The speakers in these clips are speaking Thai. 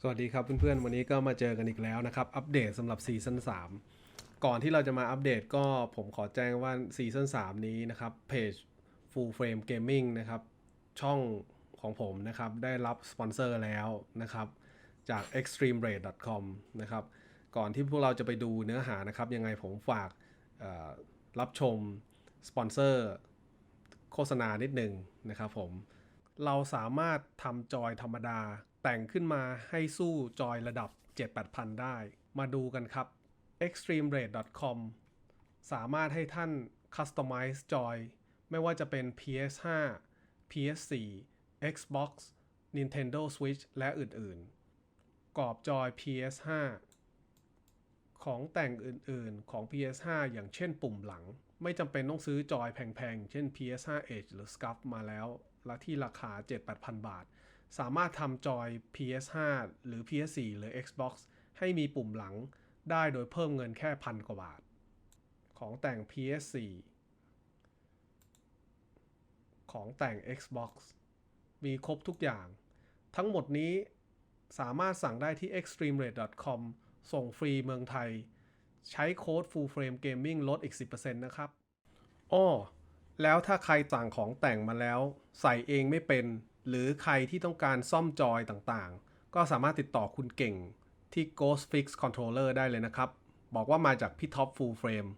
สวัสดีครับเพื่อนๆ วันนี้ก็มาเจอกันอีกแล้วนะครับ อัปเดตสำหรับซีซั่น3 ก่อนที่เราจะมาอัปเดตก็ผมขอแจ้งว่าซีซั่น3 นี้นะครับเพจ Full Frame Gaming นะครับ ช่องของผมนะครับ ได้รับสปอนเซอร์แล้วนะครับ จาก extremerate.com นะครับ ก่อนที่พวกเราจะไปดูเนื้อหานะครับ ยังไงผมฝากรับชมสปอนเซอร์โฆษณานิดหนึ่งนะครับผม เราสามารถทำจอยธรรมดา แต่งขึ้นมาให้สู้จอยระดับ 7-8,000 ได้ มาดูกันครับ extremerate.com สามารถให้ท่าน customize จอยไม่ว่าจะเป็น PS5 PS4 Xbox Nintendo Switch และอื่นๆ กรอบจอย PS5 ของแต่งอื่นๆของ PS5 อย่างเช่นปุ่มหลัง ไม่จำเป็นต้องซื้อจอยแพงๆ เช่น PS5 Edge หรือ Scuff มาแล้ว และที่ราคา 7-8,000 บาท สามารถทำจอย PS5 หรือ PS4 หรือ Xbox ให้มีปุ่มหลังได้โดยเพิ่มเงินแค่พันกว่าบาท ของแต่ง PS4 ของแต่ง Xbox มีครบทุกอย่าง ทั้งหมดนี้สามารถสั่งได้ที่ extreme rate com ส่งฟรีเมืองไทย ใช้โค้ด full frame gaming ลดอีก 10%นะครับ อ้อ แล้วถ้าใครสั่งของแต่งมาแล้ว ใส่เองไม่เป็น หรือใครที่ต้องการซ่อมจอยต่างๆ ก็สามารถติดต่อคุณเก่งที่ Ghost Fix Controller ได้เลยนะครับ บอกว่ามาจากพี่ท็อป Full Frame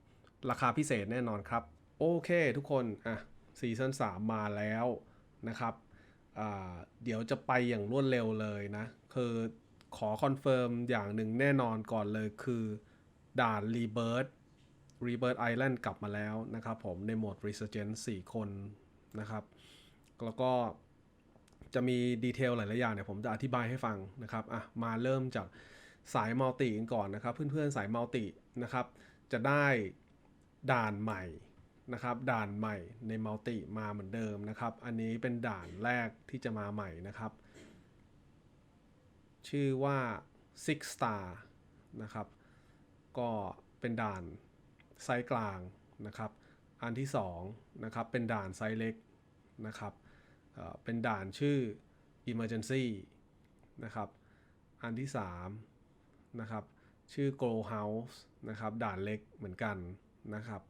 ราคาพิเศษแน่นอนครับ โอเคทุกคน อะซีซั่น3มาแล้วนะครับเดี๋ยวจะไปอย่างรวดเร็วเลยนะ คือขอคอนเฟิร์มอย่างหนึ่งแน่นอนก่อนเลยคือด่าน Rebirth Rebirth Island กลับมาแล้วนะครับผมในโหมด Resurgence 4 คนนะครับ แล้วก็ จะมีดีเทลหลาย ๆ อย่างเนี่ยผมจะอธิบายให้ฟังนะครับอะมาเริ่มจากสายมัลติกันก่อนนะครับ เพื่อน ๆ สายมัลตินะครับ จะได้ด่านใหม่นะครับ ด่านใหม่ในมัลติมาเหมือนเดิมนะครับ อันนี้เป็นด่านแรกที่จะมาใหม่นะครับ ชื่อว่า Six Star นะครับ ก็เป็นด่านไซส์กลางนะครับ อันที่2นะครับ เป็นด่านไซส์เล็กนะครับ เป็นด่านชื่อ Emergency นะครับ อันที่ 3 นะครับ ชื่อ Grow House นะครับ ด่านเล็กเหมือนกันนะครับ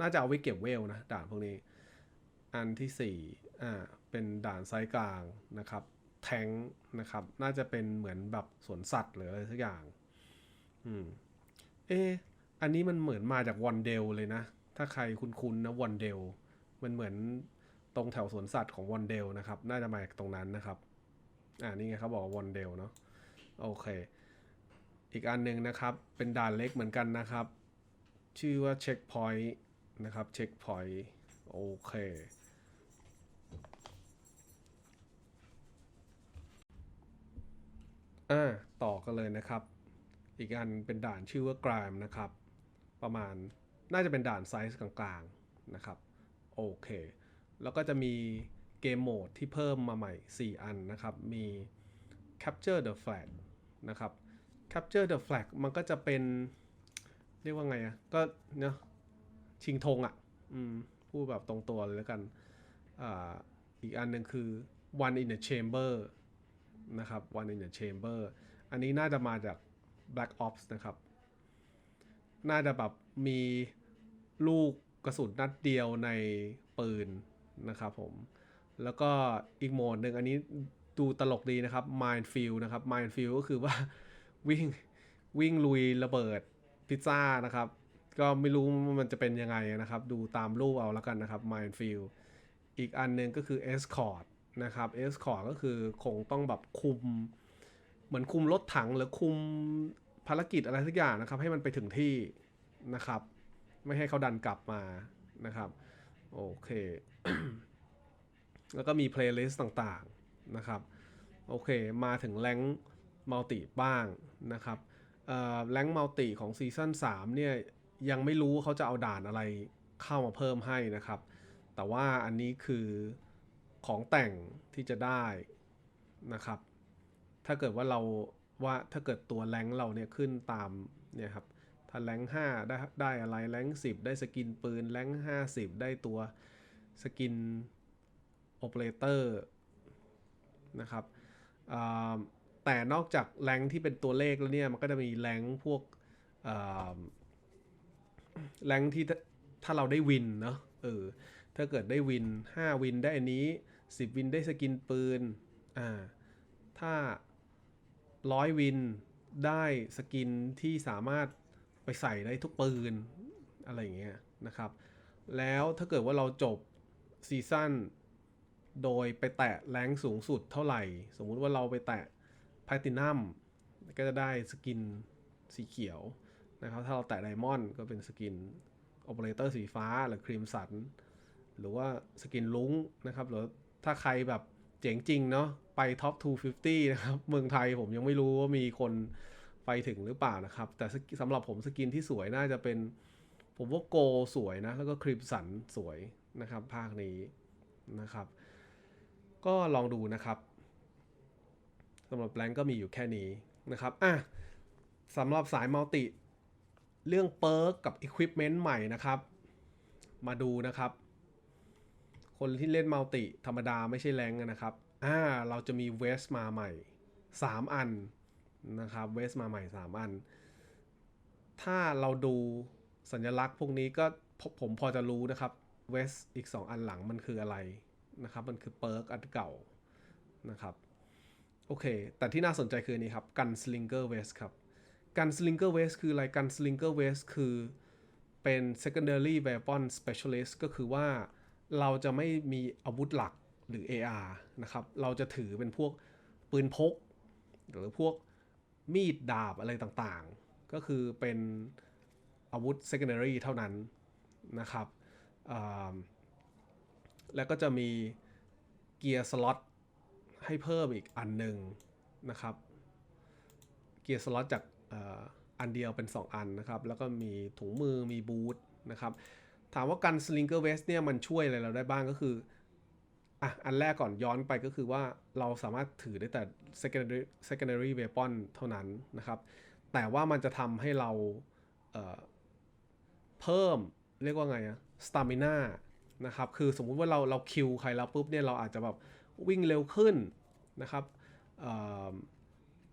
น่าจะเอาไว้เก็บเวลนะ ด่านพวกนี้ อันที่4อ่าเป็นด่านไซส์กลางนะครับ แทงนะครับ น่าจะเป็นเหมือนแบบสวนสัตว์หรืออะไรสักอย่าง อืม เอะอันนี้มันเหมือนมาจากวันเดลเลยนะ ถ้าใครคุ้นๆนะวันเดลมันเหมือน ตรงแถวสวนสัตว์ของวันเดลนะครับ น่าจะมาจากตรงนั้นนะครับ อ่านี่ไงเขาบอกวันเดลเนาะโอเค อีกอันหนึ่งนะครับ เป็นด่านเล็กเหมือนกันนะครับ ชื่อว่าเช็คพอยต์นะครับเช็คพอยต์โอเคอ่าต่อกันเลยนะครับ อีกอันเป็นด่านชื่อว่ากรามนะครับ ประมาณน่าจะเป็นด่านไซส์กลางๆนะครับ โอเค แล้วก็จะมีเกมโหมดที่เพิ่มมาใหม่ 4 อันนะครับ มี capture the flag นะครับ capture the flag มันก็จะเป็นเรียกว่าไงอะก็เนาะชิงธงอะอืม พูดแบบตรงตัวเลยแล้วกัน อ่า อีกอันหนึ่งคือ one in a chamber นะครับ one in a chamber อันนี้น่าจะมาจาก Black Ops นะครับ น่าจะแบบมีลูกกระสุนนัดเดียวในปืน นะครับผม แล้วก็อีกโหมดหนึ่งอันนี้ดูตลกดีนะครับ Minefield นะครับ Minefield ก็คือว่าวิ่งวิ่งลุยระเบิดพิซซ่านะครับ ก็ไม่รู้มันจะเป็นยังไงนะครับ ดูตามรูปเอาแล้วกันนะครับ Minefield อีกอันหนึ่งก็คือ Escort นะครับ Escort ก็คือคงต้องแบบคุม เหมือนคุมรถถังหรือคุมภารกิจอะไรสักอย่างนะครับ ให้มันไปถึงที่นะครับ ไม่ให้เขาดันกลับมานะครับ โอเค แล้วก็มีเพลย์ลิสต์ต่างๆนะครับโอเคมาถึงแรงมัลติบ้างนะครับแรงมัลติของซีซั่น3เนี่ยยังไม่รู้เขาจะเอาด่านอะไรเข้ามาเพิ่มให้นะครับ แต่ว่าอันนี้คือของแต่งที่จะได้นะครับ ถ้าเกิดว่าเราว่าถ้าเกิดตัวแรงเราเนี่ยขึ้นตามเนี่ยครับถ้าแรง5ได้ได้อะไรแรง10 ได้สกินปืนแรง50 ได้ตัว สกินโอเปอเรเตอร์นะครับแต่นอกจากแรงที่เป็นตัวเลขแล้วเนี่ย มันก็จะมีแรงพวกแรงที่ถ้าถ้าเราได้วินเนาะเออถ้าเกิดได้วิน 5 วินได้อันนี้ 10 วินได้สกินปืนอ่าถ้าร้อยวินได้สกินที่สามารถไปใส่ได้ทุกปืนอะไรอย่างเงี้ยนะครับ แล้วถ้าเกิดว่าเราจบ ซีซั่นโดยไปแตะแรงสูงสุดเท่าไหร่ สมมุติว่าเราไปแตะแพลตินัมก็จะได้สกินสีเขียวนะครับ ถ้าเราแตะไดมอนด์ก็เป็นสกินโอเปอเรเตอร์สีฟ้าหรือครีมสันหรือว่าสกินลุงนะครับ หรือถ้าใครแบบเจ๋งจริงเนาะไปท็อป 250 นะครับ เมืองไทยผมยังไม่รู้ว่ามีคนไปถึงหรือเปล่านะครับ แต่สกิสำหรับผมสกินที่สวยน่าจะเป็น ผมว่าโกสวยนะ แล้วก็ครีมสันสวย นะครับ ภาคนี้นะครับ ก็ลองดูนะครับสำหรับแรงก็มีอยู่แค่นี้นะครับอะสำหรับสายมัลติ เรื่องเปิร์กกับ Equipment ใหม่นะครับ มาดูนะครับ คนที่เล่นมัลติธรรมดาไม่ใช่แรงนะครับอ่าเราจะมีเวสมาใหม่ 3 อันนะครับเวสมาใหม่ 3 อัน ถ้าเราดูสัญลักษณ์พวกนี้ก็ผมพอจะรู้นะครับ เวสอีก 2 อันหลังมันคืออะไรนะครับ มันคือเปิร์กอันเก่านะครับ โอเค แต่ที่น่าสนใจคือนี้ครับกันสลิงเกอร์เวสครับกันสลิงเกอร์เวสคืออะไรกันสลิงเกอร์เวสคือเป็น secondary weapon specialist ก็คือว่าเราจะไม่มีอาวุธหลักหรือ AR นะครับ เราจะถือเป็นพวกปืนพก หรือพวกมีดดาบอะไรต่างๆ ก็คือเป็นอาวุธ secondary เท่านั้นนะครับ แล้วก็จะมีเกียร์สล็อตให้เพิ่มอีกอันหนึ่งนะครับ เกียร์สล็อตจากอ,อันเดียวเป็น 2 อันนะครับ แล้วก็มีถุงมือมีบูทนะครับ ถามว่ากันสลิงเกอร์เวสเนี่ยมันช่วยอะไรเราได้บ้างก็คืออะอันแรกก่อนย้อนไปก็คือว่าเราสามารถถือได้แต่ secondary secondary weapon เท่านั้นนะครับ แต่ว่ามันจะทำให้เราเเพิ่มเรียกว่าไงอะ stamina นะครับคือสมมุติว่าเราเราคิวใครแล้วปุ๊บเนี่ยเราอาจจะแบบวิ่งเร็วขึ้นนะครับเ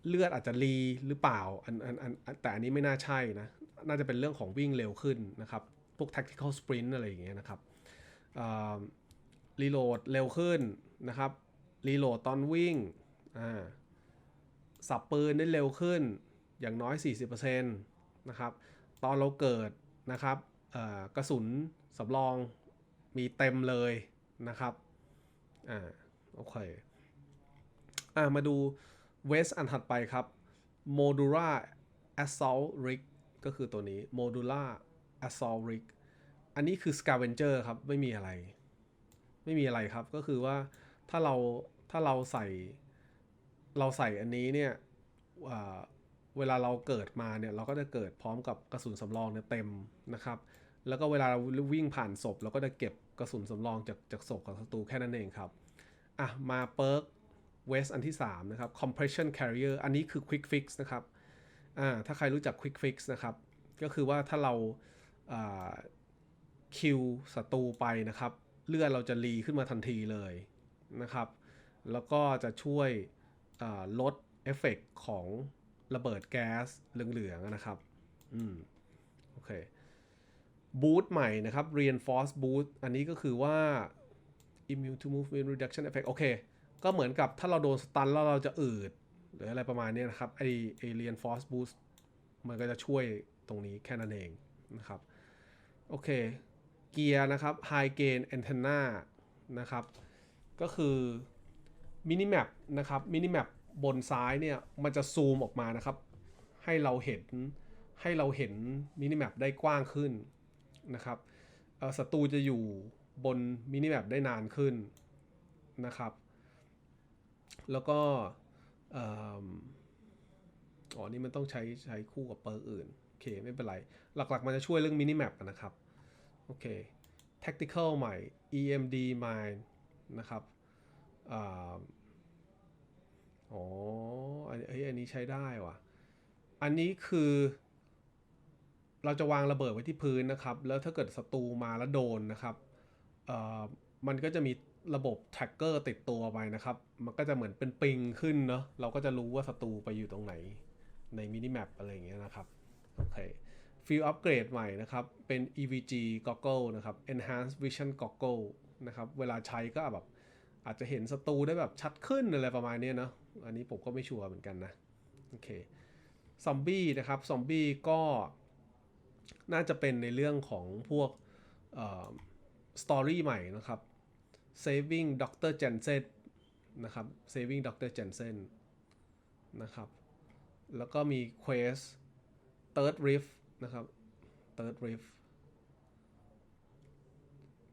เลือดอาจจะรีหรือเปล่าอันอันอันแต่อันนี้ไม่น่าใช่นะน่าจะเป็นเรื่องของวิ่งเร็วขึ้นนะครับพวก tactical sprint อะไรอย่างเงี้ยนะครับรีโหลดเร็วขึ้นนะครับรีโหลดตอนวิ่งอ่าสับปืนได้เร็วขึ้นอย่างน้อย 40%นะครับ ตอนเราเกิดนะครับกระสุน สำรองมีเต็มเลยนะครับ อ่า โอเค อ่า มาดูเวสอันถัดไปครับ Modula Assault Rig ก็คือตัวนี้ Modula Assault Rig อันนี้คือ Scavenger ครับ ไม่มีอะไร ไม่มีอะไรครับ ก็คือว่าถ้าเรา ถ้าเราใส่ เราใส่อันนี้เนี่ยเวลาเราเกิดมาเนี่ย เราก็จะเกิดพร้อมกับกระสุนสำรองเนี่ยเต็มนะครับ แล้วก็เวลาเราวิ่งผ่านศพเราก็จะเก็บกระสุนสำรองจากจากศพของศัตรูแค่นั้นเองครับ อะ มาเปิร์กเวสอันที่ 3 นะครับ compression carrier อันนี้คือ quick fix นะครับ อ่า ถ้าใครรู้จัก quick fix นะครับ ก็คือว่าถ้าเราคิวศัตรูไปนะครับ เลือดเราจะรีขึ้นมาทันทีเลยนะครับ แล้วก็จะช่วยลดเอฟเฟกของระเบิดแก๊สเหลืองๆนะครับ อืม โอเค บูทใหม่นะครับ reinforce boot อันนี้ก็คือว่า immune to movement reduction effect โอเค ก็เหมือนกับถ้าเราโดนสตันแล้วเราจะอืด หรืออะไรประมาณนี้นะครับ ไอไอ reinforce boost มันก็จะช่วยตรงนี้แค่นั้นเองนะครับ โอเค เกียร์นะครับ high gain antenna นะครับ ก็คือมินิแมปนะครับมินิแมปบนซ้ายเนี่ยมันจะซูมออกมานะครับ ให้เราเห็นให้เราเห็นมินิแมปได้กว้างขึ้น นะครับศัตรูจะอยู่บนมินิแมปได้นานขึ้นนะครับ แล้วก็อ๋อ นี่มันต้องใช้ใช้คู่กับเปอร์อื่น โอเค ไม่เป็นไร หลักๆ มันจะช่วยเรื่องมินิแมปนะครับ โอเค tactical ใหม่ EMD mine นะครับอ๋ออันเอ้ยอันนี้ใช้ได้ว่ะ อันนี้คือ เราจะวางระเบิดไว้ที่พื้นนะครับ แล้วถ้าเกิดศัตรูมาแล้วโดนนะครับมันก็จะมีระบบ tracker ติดตัวไปนะครับ มันก็จะเหมือนเป็นปิงขึ้นเนาะ เราก็จะรู้ว่าศัตรูไปอยู่ตรงไหนในมินิแมปอะไรอย่างเงี้ยนะครับ โอเคฟิลอัปเกรดใหม่นะครับ เป็น EVG Goggle นะครับ Enhanced Vision Goggle นะครับ เวลาใช้ก็แบบอาจจะเห็นศัตรูได้แบบชัดขึ้นอะไรประมาณนี้เนาะ อันนี้ผมก็ไม่ชัวร์เหมือนกันนะ โอเค ซอมบี้นะครับ ซอมบี้ก็ น่าจะเป็นในเรื่องของพวกสตอรี่ใหม่นะครับ Saving Dr. Jensen นะครับ Saving Dr. Jensen นะครับ แล้วก็มี Quest Third Rift นะครับ Third Rift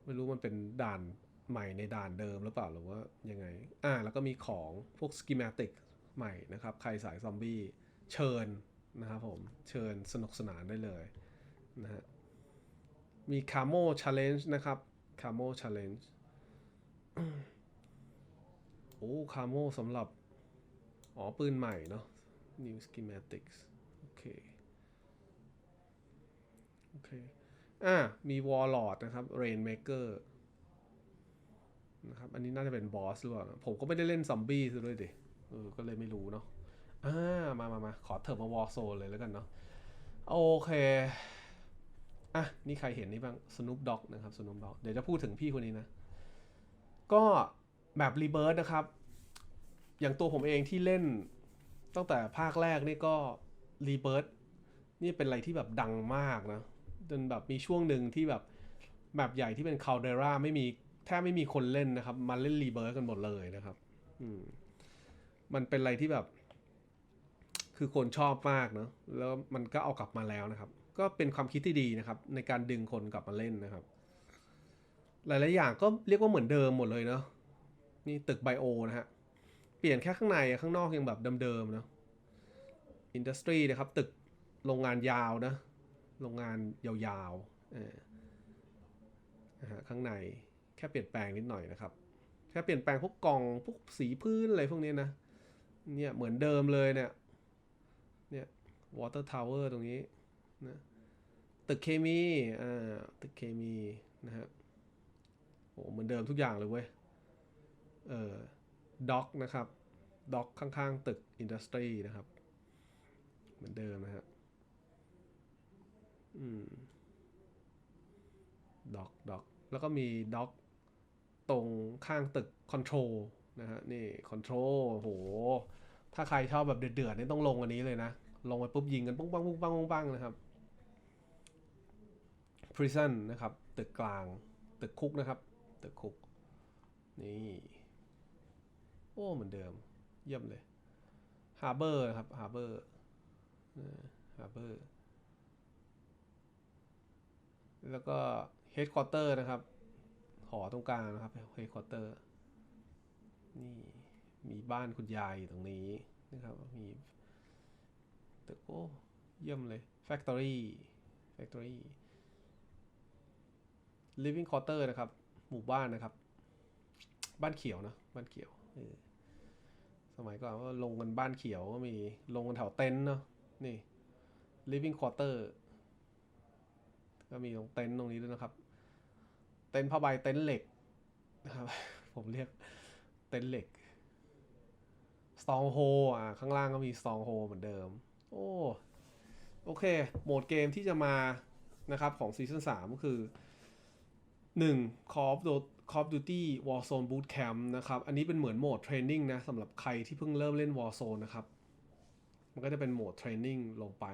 ไม่รู้มันเป็นด่านใหม่ในด่านเดิมหรือเปล่าหรือว่ายังไง อ่า แล้วก็มีของพวก schematic ใหม่นะครับ ใครสายซอมบี้เชิญนะครับผม เชิญสนุกสนานได้เลย นะฮะ มี Camo Challenge นะครับ Camo Challenge โอ้ Camo สำหรับ อ๋อ ปืนใหม่เนาะ New Schematics โอเค โอเค อ่า มี Warlord นะครับ Rainmaker นะครับ อันนี้น่าจะเป็นบอสหรือเปล่านะผมก็ไม่ได้เล่นซอมบี้ซะด้วยดิ เออ ก็เลยไม่รู้เนาะ อ่า มามามาขอเถิบมาวอลโซนเลยแล้วกันเนาะ โอเค นี่ใครเห็นนี่บ้าง Snoop Dogg นะครับ Snoop Dogg เดี๋ยวจะพูดถึงพี่คนนี้นะ ก็แบบรีเบิร์ดนะครับ อย่างตัวผมเองที่เล่นตั้งแต่ภาคแรกนี่ก็รีเบิร์ดนี่เป็นอะไรที่แบบดังมากนะ จนแบบมีช่วงหนึ่งที่แบบแบบใหญ่ที่เป็นคา l เดราไม่มีแทบไม่มีคนเล่นนะครับ มาเล่นรีเบิร์ดกันหมดเลยนะครับอืมมันเป็นอะไรที่แบบ คือคนชอบมากเนะแล้วมันก็เอากลับมาแล้วนะครับ ก็เป็นความคิดที่ดีนะครับ ในการดึงคนกลับมาเล่นนะครับ หลาย ๆ อย่างก็เรียกว่าเหมือนเดิมหมดเลยเนาะนี่ตึกไบโอนะฮะ เปลี่ยนแค่ข้างในข้างนอกยังแบบเดิมๆเนาะอินดัสทรีนะครับ ตึกโรงงานยาวนะ โรงงานยาวๆออนะฮะข้างในแค่เปลี่ยนแปลงนิดหน่อยนะครับ แค่เปลี่ยนแปลงพวกกล่องพวกสีพื้นอะไรพวกนี้นะเนี่ยเหมือนเดิมเลยเนี่ยเนี่ยวอเตอร์ทาวเวอร์ตรงนี้ นะตึกเคมีอ่าตึกเคมีนะฮะโอ้เหมือนเดิมทุกอย่างเลยเว้ยเอ่อด็อกนะครับด็อกข้างๆ ตึกอินดัสทรีนะครับ เหมือนเดิมนะฮะอืมด็อกด็อกแล้วก็มีด็อกตรงข้างตึกคอนโทรลนะฮะนี่คอนโทรลโห ถ้าใครชอบแบบเดือดๆนี่ต้องลงอันนี้เลยนะ ลงไปปุ๊บยิงกันปุ้งปังปุ้งปังปุ้งปังนะครับ prison นะครับ ตึกกลาง ตึกคุกนะครับ ตึกคุก นี่ โอ้ เหมือนเดิม เยี่ยมเลยฮาร์เบอร์นะครับฮาร์เบอร์ฮาร์เบอร์แล้วก็เฮดค q อเตอร์นะครับ หอตรงกลางนะครับเฮดค q อเตอร์นี่ มีบ้านคุณยายอยู่ตรงนี้นะครับ มีตึกโอ้ เยี่ยมเลย Factory Factory Living Quarter นะครับ หมู่บ้านนะครับ บ้านเขียวนะบ้านเขียวเออสมัยก่อนก็ลงกันบ้านเขียวก็มีลงกันแถวเต็นท์เนาะนี่ living quarter ก็มีตรงเต็นท์ตรงนี้ด้วยนะครับ เต็นท์ผ้าใบเต็นท์เหล็กนะครับ ผมเรียกเต็นท์เหล็ก stronghold อ่าข้างล่างก็มี stronghold เหมือนเดิม โอ้โอเค โหมดเกมที่จะมานะครับของซีซั่น3ก็คือ 1 Call of Duty Call of Duty Warzone Boot Camp นะครับ อันนี้เป็นเหมือนโหมดเทรนนิ่งนะสำหรับใครที่เพิ่งเริ่มเล่น Warzone นะครับ มันก็จะเป็นโหมดเทรนนิ่งลงไป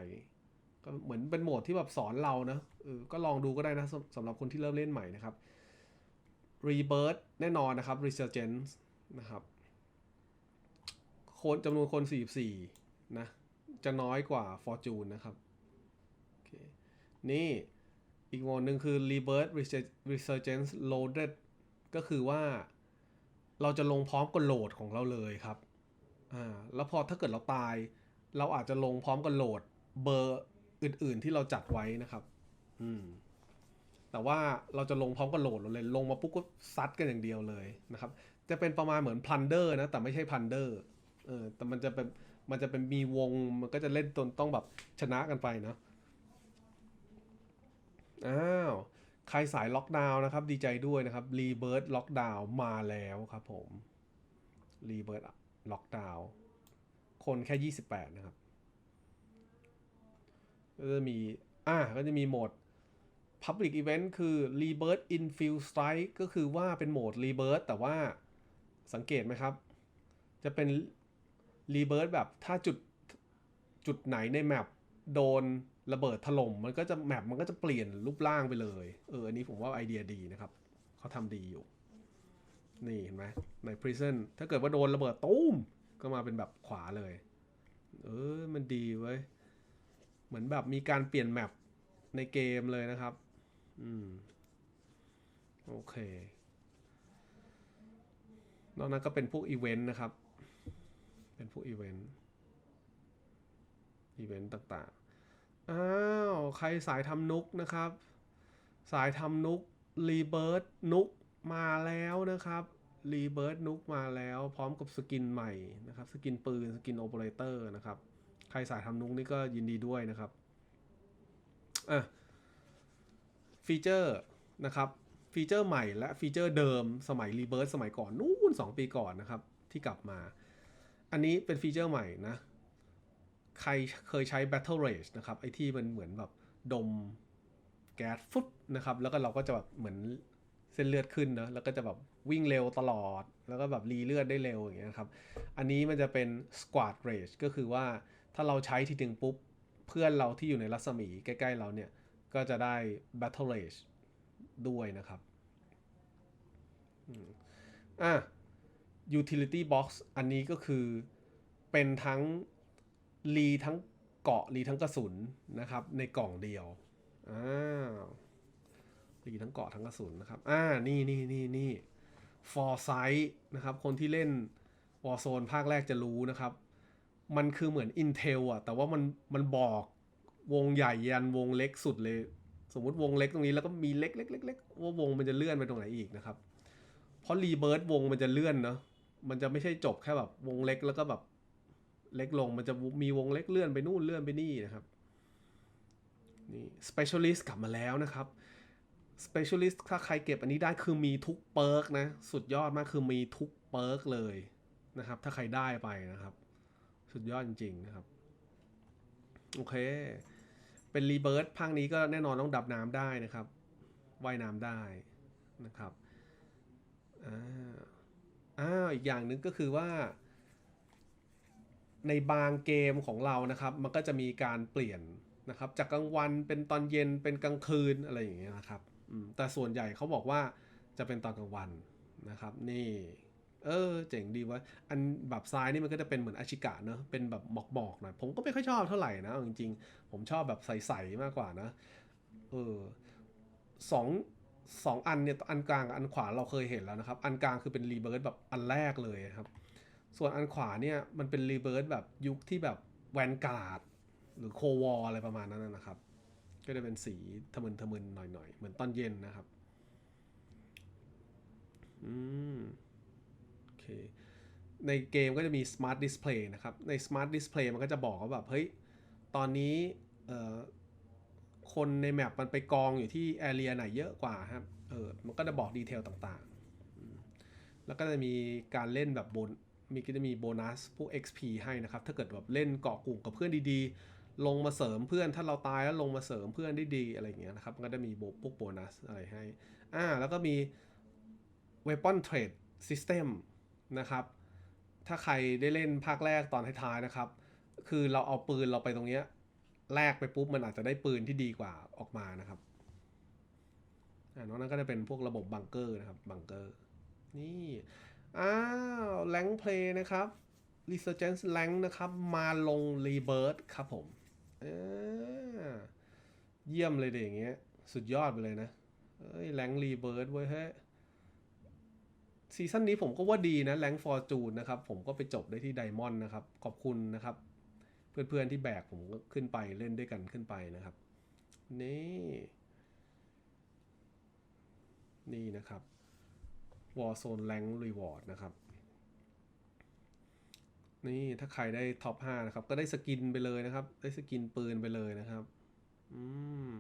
ก็เหมือนเป็นโหมดที่แบบสอนเรานะเออก็ลองดูก็ได้นะสำสำหรับคนที่เริ่มเล่นใหม่นะครับ Rebirth แน่นอนนะครับ Resurgence นะครับคนจำนวนคน 44 นะ จะน้อยกว่า Fortune นะครับ โอเค นี่ อีกโหมดหนึ่งคือ Rebirth Resurgence Loaded ก็คือว่าเราจะลงพร้อมกับโหลดของเราเลยครับ อ่า แล้วพอถ้าเกิดเราตาย เราอาจจะลงพร้อมกับโหลดเบอร์อื่น ๆ ที่เราจัดไว้นะครับ อืม แต่ว่าเราจะลงพร้อมกับโหลดเราเลย ลงมาปุ๊บก็ซัดกันอย่างเดียวเลยนะครับ จะเป็นประมาณเหมือน plunder นะ แต่ไม่ใช่ plunder เออ แต่มันจะเป็น มันจะเป็นมีวง มันก็จะเล่นตนต้องแบบชนะกันไปเนาะ อ้าว ใครสายล็อกดาวน์นะครับ ดีใจด้วยนะครับรีเบิร์ตล็อกดาวน์มาแล้วครับผมรีเบิร์ตล็อกดาวน์คนแค่ 28 นะครับ ก็จะมี อะก็จะมีโหมด Public Event คือ Rebirth Infield Strike ก็คือว่าเป็นโหมด Rebirth แต่ว่าสังเกตไหมครับ จะเป็น Rebirth แบบถ้าจุด จุดไหนในแมปโดน ระเบิดถล่มมันก็จะแมปมันก็จะเปลี่ยนรูปร่างไปเลย เอออันนี้ผมว่าไอเดียดีนะครับ เขาทำดีอยู่ นี่เห็นไหมใน Prison ถ้าเกิดว่าโดนระเบิดตุ้ม ก็มาเป็นแบบขวาเลย เออมันดีเว้ย เหมือนแบบมีการเปลี่ยนแมปในเกมเลยนะครับ อืม โอเคนอกนั้นก็เป็นพวกอีเวนต์นะครับ เป็นพวกอีเวนต์ อีเวนต์ต่าง อ้าว ใครสายทำนุกนะครับ สายทำนุกรีเบิร์นุกมาแล้วนะครับรีเบิร์นุกมาแล้วพร้อมกับสกินใหม่นะครับ สกินปืน สกินโอเปอเรเตอร์นะครับ ใครสายทำนุกนี่ก็ยินดีด้วยนะครับอะฟีเจอร์นะครับฟีเจอร์ใหม่และฟีเจอร์เดิมสมัยรีเบิร์สมัยก่อน นู่น 2 ปีก่อนนะครับ ที่กลับมา อันนี้เป็นฟีเจอร์ใหม่นะ ใครเคยใช้ Battle Rage นะครับ ไอที่มันเหมือนแบบดมแก๊สฟุตนะครับ แล้วก็เราก็จะแบบเหมือนเส้นเลือดขึ้นนะแล้วก็จะแบบวิ่งเร็วตลอด แล้วก็แบบรีเลือดได้เร็วอย่างเงี้ยครับ อันนี้มันจะเป็น Squad Rage ก็คือว่าถ้าเราใช้ทีถึงปุ๊บ เพื่อนเราที่อยู่ในรัศมีใกล้ๆเราเนี่ย ก็จะได้ Battle Rage ด้วยนะครับอะ Utility Box อันนี้ก็คือเป็นทั้ง รีทั้งเกาะรีทั้งกระสุนนะครับ ในกล่องเดียวอ้าวรีทั้งเกาะทั้งกระสุนนะครับอ่านี่นี่นี่นี่ Foresight นะครับ คนที่เล่น Warzone ภาคแรกจะรู้นะครับ มันคือเหมือน Intel อะแต่ว่ามันมันบอกวงใหญ่ยันวงเล็กสุดเลย สมมุติวงเล็กตรงนี้แล้วก็มีเล็กเล็กเล็กเล็กว่าวงมันจะเลื่อนไปตรงไหนอีกนะครับ เพราะรีเบิร์ตวงมันจะเลื่อนเนาะมันจะไม่ใช่จบแค่แบบวงเล็กแล้วก็แบบ เล็กลงมันจะมีวงเล็กเลื่อนไปนู่นเลื่อนไปนี่นะครับนี่ specialist กลับมาแล้วนะครับ specialist ถ้าใครเก็บอันนี้ได้คือมีทุกเปิร์กนะ สุดยอดมากคือมีทุกเปิร์กเลยนะครับ ถ้าใครได้ไปนะครับ สุดยอดจริง ๆ นะครับ โอเค เป็นรีเบิร์ตภาคนี้ก็แน่นอนต้องดับน้ำได้นะครับว่ายน้ำได้นะครับอ่าอ้าวอีกอย่างหนึ่งก็คือว่า ในบางเกมของเรานะครับ มันก็จะมีการเปลี่ยนนะครับ จากกลางวันเป็นตอนเย็นเป็นกลางคืนอะไรอย่างเงี้ยนะครับแต่ส่วนใหญ่เขาบอกว่าจะเป็นตอนกลางวันนะครับ นี่ เออ เจ๋งดีว่าอันแบบซ้ายนี่มันก็จะเป็นเหมือนอาชิกะเนอะเป็นแบบหมอกๆหน่อยผมก็ไม่ค่อยชอบเท่าไหร่นะจริงๆ ผมชอบแบบใสๆมากกว่านะ เออสองสองอันเนี่ยอันกลางกับอันขวาเราเคยเห็นแล้วนะครับ อันกลางคือเป็นรีเบิร์แบบอันแรกเลยครับ ส่วนอันขวาเนี่ยมันเป็นรีเบิร์ตแบบยุคที่แบบแวนการ์ดหรือโควอลอะไรประมาณนั้นนะครับ ก็จะเป็นสีทะมึนทะมึนหน่อยๆ เหมือนตอนเย็นนะครับ อืม โอเค ในเกมก็จะมี Smart Display นะครับ ใน Smart Display มันก็จะบอกว่าแบบ เฮ้ย ตอนนี้เอ่อคนในแมปมันไปกองอยู่ที่แอเรียไหนเยอะกว่าครับ เออ มันก็จะบอกดีเทลต่างๆ แล้วก็จะมีการเล่นแบบบน มีก็จะมีโบนัสพวก XP ให้นะครับ ถ้าเกิดแบบเล่นเกาะกลุ่มกับเพื่อนดีๆ ลงมาเสริมเพื่อนถ้าเราตายแล้วลงมาเสริมเพื่อนได้ดีอะไรอย่างเงี้ยนะครับ ก็จะมีโบพวกโบนัสอะไรให้อ่าแล้วก็มี Weapon Trade System นะครับ ถ้าใครได้เล่นภาคแรกตอนท้ายๆนะครับ คือเราเอาปืนเราไปตรงเนี้ยแลกไปปุ๊บมันอาจจะได้ปืนที่ดีกว่าออกมานะครับอ่านอกนั้นก็จะเป็นพวกระบบบังเกอร์นะครับบังเกอร์นี่ อ้าวแรงเพลย์นะครับ Resurgence Rank นะครับ มาลง Rebirth ครับผมเออเยี่ยมเลยเด็กอย่างเงี้ย สุดยอดไปเลยนะเอ้ยแรงรีเบิร์ดเว้ยเฮ้ยซีซั่นนี้ผมก็ว่าดีนะแรงฟอร์จูนนะครับ ผมก็ไปจบได้ที่ไดมอนด์นะครับ ขอบคุณนะครับ เพื่อนๆที่แบกผมก็ขึ้นไปเล่นด้วยกันขึ้นไปนะครับ นี่ นี่นะครับ Warzone Rank Reward นะครับ นี่ถ้าใครได้ท็อป 5 นะครับ ก็ได้สกินไปเลยนะครับ ได้สกินปืนไปเลยนะครับ อืม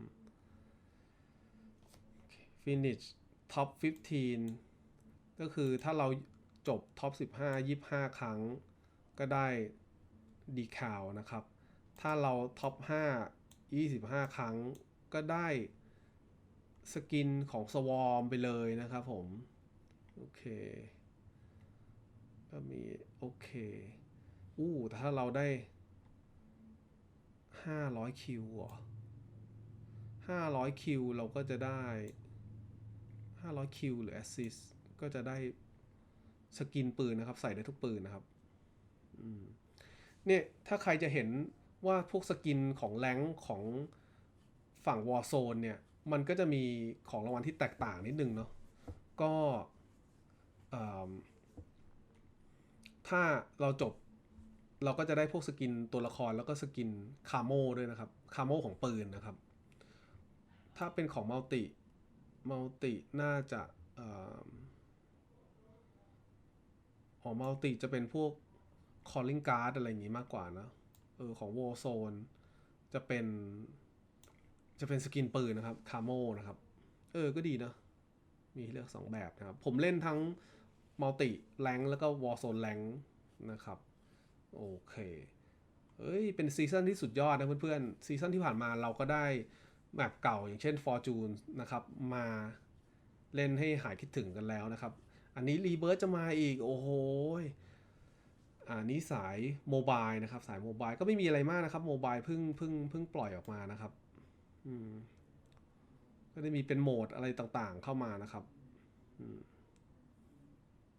finish top 15 ก็คือถ้าเราจบ top 15 25 ครั้ง ก็ได้ดีคาวนะครับ ถ้าเราท็อป 5 25 ครั้งก็ได้สกินของสวอมไปเลยนะครับผม โอเค ก็มี โอเค อู้แต่ถ้าเราได้500คิวเหรอ500คิวเราก็จะได้500คิวหรือ assist ก็จะได้สกินปืนนะครับ ใส่ได้ทุกปืนนะครับเนี่ย ถ้าใครจะเห็นว่าพวกสกินของแรงของฝั่ง Warzone เนี่ย มันก็จะมีของรางวัลที่แตกต่างนิดนึงเนาะก็ ถ้าเราจบเราก็จะได้พวกสกินตัวละครแล้วก็สกินคาโมด้วยนะครับคาโมของปืนนะครับ ถ้าเป็นของมัลติมัลติน่าจะเอิ่มอ๋อมัลติจะเป็นพวก calling card อะไรอย่างงี้มากกว่านะเออของ Warzone จะเป็น จะเป็นสกินปืนนะครับคาโมนะครับ เออก็ดีนะ มีเลือก 2 แบบนะครับ ผมเล่นทั้ง มัลติแรงแล้วก็ Warzone แรงนะครับ โอเค เฮ้ย เป็นซีซั่นที่สุดยอดนะเพื่อนๆ ซีซั่นที่ผ่านมาเราก็ได้แมปเก่าอย่างเช่น Fortune นะครับ มาเล่นให้หายคิดถึงกันแล้วนะครับ อันนี้รีเบิร์จะมาอีก โอ้โหยอ่านี่สายโมบายนะครับ สายโมบายก็ไม่มีอะไรมากนะครับโมบายเพิ่งเพิ่งเพิ่งปล่อยออกมานะครับอืมก็ได้มีเป็นโหมดอะไรต่างๆเข้ามานะครับ อืม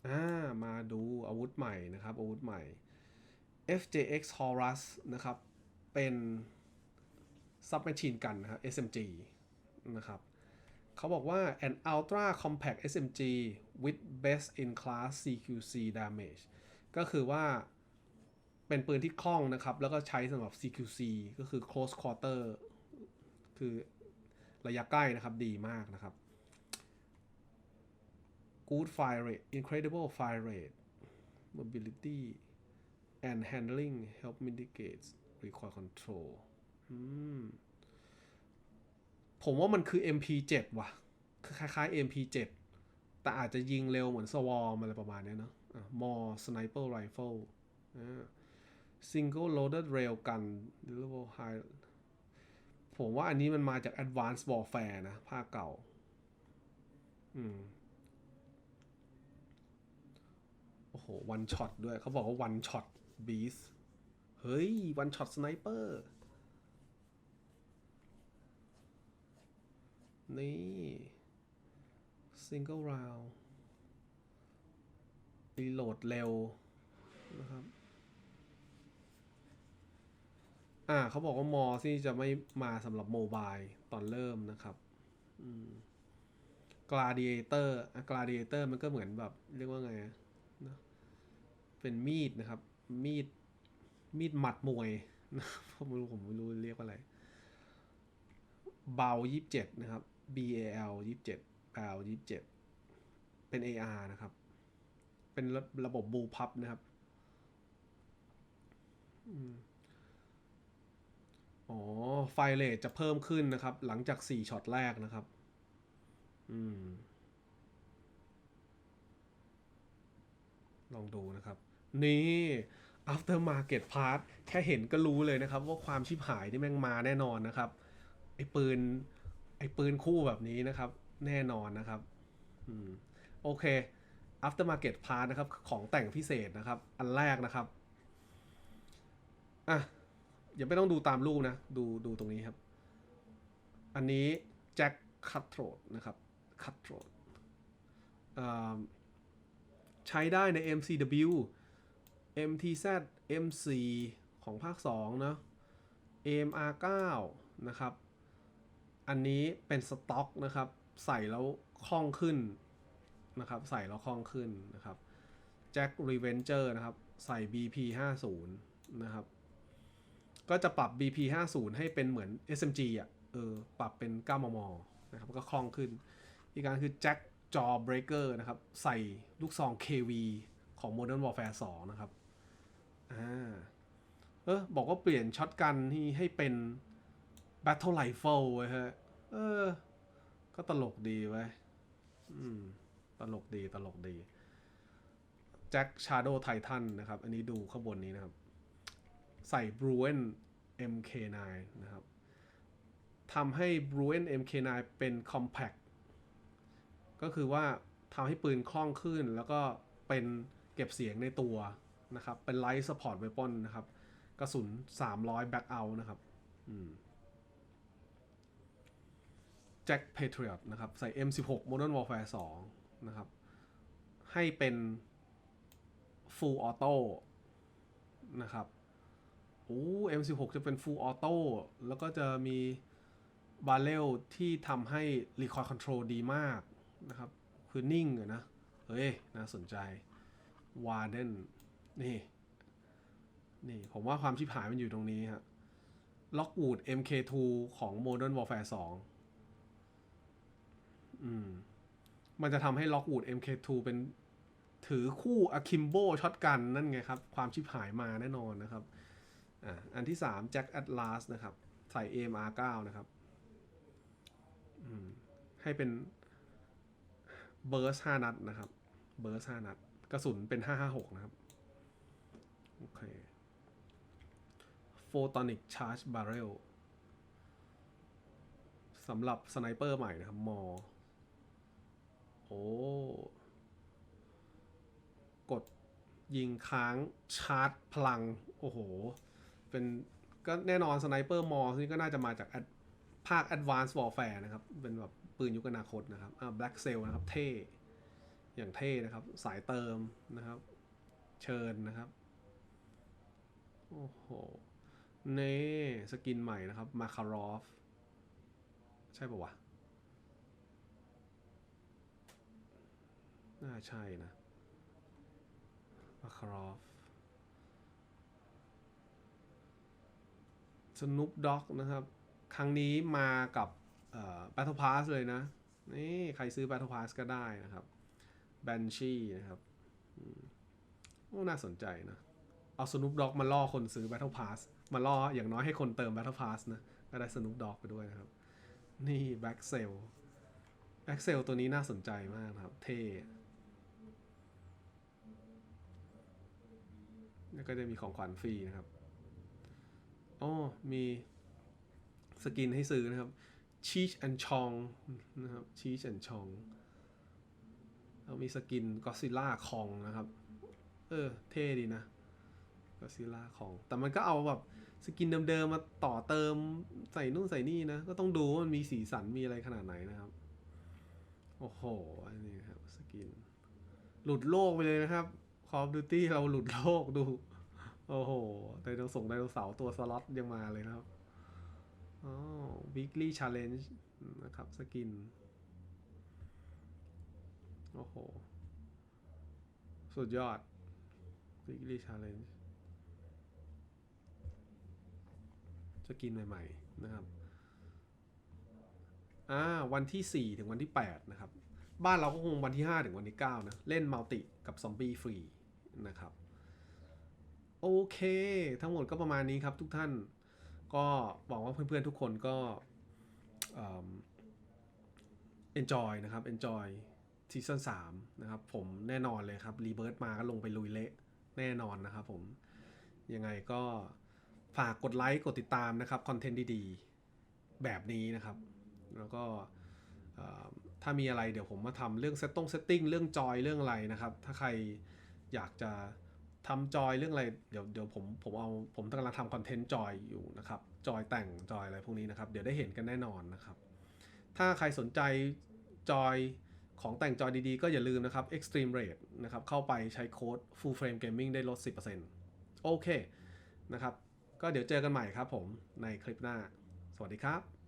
อ่ามาดูอาวุธใหม่นะครับ อาวุธใหม่ FJX Horus นะครับ เป็นซับแมชชีนกันนะครับ SMG นะครับเขาบอกว่า an ultra compact SMG with best in class CQC damage ก็คือว่าเป็นปืนที่คล่องนะครับ แล้วก็ใช้สำหรับ CQC ก็คือ close quarter คือระยะใกล้นะครับดีมากนะครับ good fire rate incredible fire rate mobility and handling help mitigate recoil control ผมว่ามันคือ MP7 ว่ะ คือคล้ายๆ MP7 แต่อาจจะยิงเร็วเหมือนสวอมอะไรประมาณนี้เนอะอะ more sniper rifle single loaded rail gun deliverable high ผมว่าอันนี้มันมาจาก advanced warfare นะ ภาคเก่า อืม โอ้โห one shot ด้วยเขาบอกว่า one shot beast เฮ้ย one shot sniper นี่ single round รีโหลดเร็วนะครับ อ่าเขาบอกว่ามอที่จะไม่มาสำหรับโมบายตอนเริ่มนะครับอืม gladiator อะ gladiator มันก็เหมือนแบบ เรียกว่าไงอะ เป็นมีดนะครับ มีด มีดหมัดมวยผมไม่รู้ผมไม่รู้เรียกว่าอะไร เบายี่สิบเจ็ดนะครับ B A L ยี่สิบเจ็ด L ยี่สิบเจ็ดเป็น A R นะครับ เป็นระระบบบูพับนะครับอ๋อ ไฟเรทจะเพิ่มขึ้นนะครับ หลังจาก4ช็อตแรกนะครับ อืมลองดูนะครับ นี่ after market part แค่เห็นก็รู้เลยนะครับ ว่าความชิบหายนี่แม่งมาแน่นอนนะครับ ไอ้ปืน ไอ้ปืนคู่แบบนี้นะครับ แน่นอนนะครับอืมโอเค after market part นะครับ ของแต่งพิเศษนะครับ อันแรกนะครับ อะอย่าไม่ต้องดูตามรูปนะ ดูดูตรงนี้ครับ อันนี้แจ็คคัตโ r รดนะครับคัตโ r รดใช้ได้ใน MCW MTZ M4 ของภาค2นะ AMR9 นะครับ อันนี้เป็นสต็อกนะครับ ใส่แล้วคล่องขึ้นนะครับ ใส่แล้วคล่องขึ้นนะครับ Jack Revenger นะครับ ใส่ BP 50 นะครับ ก็จะปรับ BP 50 ให้เป็นเหมือน SMG อะ เออ ปรับเป็น 9 มม นะครับ ก็คล่องขึ้น อีกการคือ Jack Jawbreaker นะครับ ใส่ลูกซอง KV ของ Modern Warfare 2 นะครับ อ่า เออบอกว่าเปลี่ยนช็อตกันที่ให้เป็น Battle Rifle เว้ยฮะ เออ ก็ตลกดีไว้อืม ตลกดีตลกดีแจ็คชาโด w ไททันนะครับ อันนี้ดูข้างบนนี้นะครับ ใส่ b r u e n MK9 นะครับทำให้ b r u e n MK9 เป็น compact ก็คือว่าทำให้ปืนคล่องขึ้นแล้วก็เป็นเก็บเสียงในตัว นะครับ เป็น light support weapon นะครับ กระสุน 300 back out นะครับอืม Jack Patriot นะครับ ใส่ M16 Modern Warfare 2 นะครับ ให้เป็น Full Auto นะครับโอ้ M16 จะเป็น Full Auto แล้วก็จะมีบาเ e ลที่ทำให้ Recoil Control ดีมากนะครับ คือนิ่งอะนะ เฮ้ย น่าสนใจ Warden นี่ นี่ นี่ ผมว่าความชิบหายมันอยู่ตรงนี้ฮะ Lockwood MK2 ของ Modern Warfare 2 อืม มันจะทำให้ Lockwood MK2 เป็นถือคู่ Akimbo ช็อตกันนั่นไงครับ ความชิบหายมาแน่นอนนะครับ อ่าอันที่3 Jack Atlas นะครับ ใส่ AMR9 นะครับ อืม ให้เป็นเบิร์ส5นัดนะครับ เบิร์ส5นัด กระสุนเป็น 556 นะครับ โอเค Photonic Charge Barrel สำหรับสไนเปอร์ใหม่นะครับ มอ โอ้ กดยิงค้างชาร์จพลัง โอ้โห เป็นก็แน่นอนสไนเปอร์มอนี่ก็น่าจะมาจากภาค Advanced Warfare นะครับ เป็นแบบปืนยุคอนาคตนะครับ อ่า Black Cell นะครับ เท่ อย่างเท่นะครับ สายเติมนะครับ เชิญนะครับ โอ้โห เน่สกินใหม่นะครับ มาคารอฟ ใช่ปะวะ น่าใช่นะ มาคารอฟ สนุปด็อกนะครับ ครั้งนี้มากับเอ่อ Battle Pass เลยนะ นี่ใครซื้อ Battle Pass ก็ได้นะครับ Banshee นะครับอู้น่าสนใจนะ เอาสนุปด็อกมาล่อคนซื้อ Battle Pass มาล่ออย่างน้อยให้คนเติม Battle Pass นะก็ได้สนุปด็อกไปด้วยนะครับ นี่ Back Cell Back Cell ตัวนี้น่าสนใจมากนะครับ เท่แล้วก็จะมีของขวัญฟรีนะครับอ๋อมีสกินให้ซื้อนะครับ Cheech and Chong นะครับ Cheech and Chong แล้วมีสกิน Godzilla Kong นะครับ เออ เท่ดีนะ Godzilla Kong แต่มันก็เอาแบบสกินเดิมๆมาต่อเติมใส่นู่นใส่นี่นะ ก็ต้องดูว่ามันมีสีสันมีอะไรขนาดไหนนะครับ โอ้โห อันนี้ครับ สกิน หลุดโลกไปเลยนะครับ Call of Duty เราหลุดโลกดู โอ้โหไดโนส่งไดโนเสาร์ตัวสล็อตยังมาเลยนะครับอ๋อ weekly challenge นะครับ สกิน โอ้โห สุดยอด weekly challenge สกินใหม่ๆนะครับอ่าวันที่ 4 ถึงวันที่ 8 นะครับ บ้านเราก็คงวันที่ 5 ถึงวันที่ 9 นะ เล่นมัลติกับซอมบี้ฟรีนะครับ โอเค ทั้งหมดก็ประมาณนี้ครับทุกท่านก็หวังว่าเพื่อนๆทุกคนก็เอิ่ม enjoy นะครับ enjoy ซีซั่น3นะครับ ผมแน่นอนเลยครับรีเบิร์ตมาก็ลงไปลุยเละแน่นอนนะครับผม ยังไงก็ ฝากกดไลค์กดติดตามนะครับคอนเทนต์ดีๆ แบบนี้นะครับ แล้วก็ถ้ามีอะไรเดี๋ยวผมมาทำเรื่องเซตตงเซตติ้งเรื่องจอยเรื่องอะไรนะครับ ถ้าใครอยากจะทำจอยเรื่องอะไรเดี๋ยวเดี๋ยวผมผมเอาผมกำลังทำคอนเทนต์จอยอยู่นะครับจอยแต่งจอยอะไรพวกนี้นะครับ เดี๋ยวได้เห็นกันแน่นอนนะครับ ถ้าใครสนใจจอยของแต่งจอยดีๆ ก็อย่าลืมนะครับ Extreme Rate นะครับ เข้าไปใช้โค้ด Full Frame Gaming ได้ลด 10%โอเคนะครับ ก็เดี๋ยวเจอกันใหม่ครับผมในคลิปหน้า สวัสดีครับ